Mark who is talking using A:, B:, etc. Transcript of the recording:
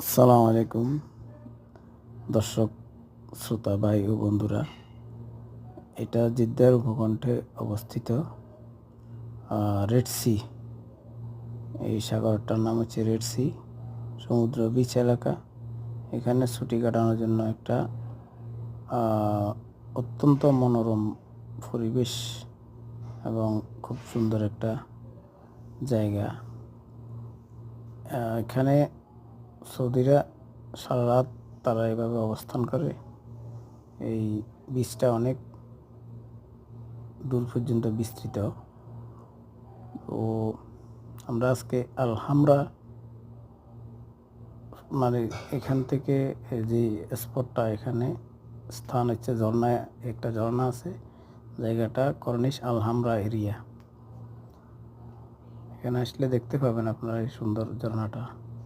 A: আসসালামু আলাইকুম। দর্শক, শ্রোতা, ভাই ও বন্ধুরা, এটা জিদ্দার উপকণ্ঠে অবস্থিত রেড সি এই সাগরটার নাম হচ্ছে রেড সি সমুদ্র বিচ এলাকা। এখানে ছুটি কাটানোর জন্য একটা অত্যন্ত মনোরম পরিবেশ এবং খুব সুন্দর একটা জায়গা। এখানে সৌদিরা সারা রাত তারা এভাবে অবস্থান করে। এই বীজটা অনেক দূর পর্যন্ত বিস্তৃত। তো আমরা আজকে আলহামরা মানে এখান থেকে যে স্পটটা এখানে স্থান হচ্ছে ঝর্ণায়, একটা ঝর্ণা আছে, জায়গাটা কর্নিশ আলহামরা এরিয়া। এখানে আসলে দেখতে পাবেন আপনারা এই সুন্দর ঝর্ণাটা।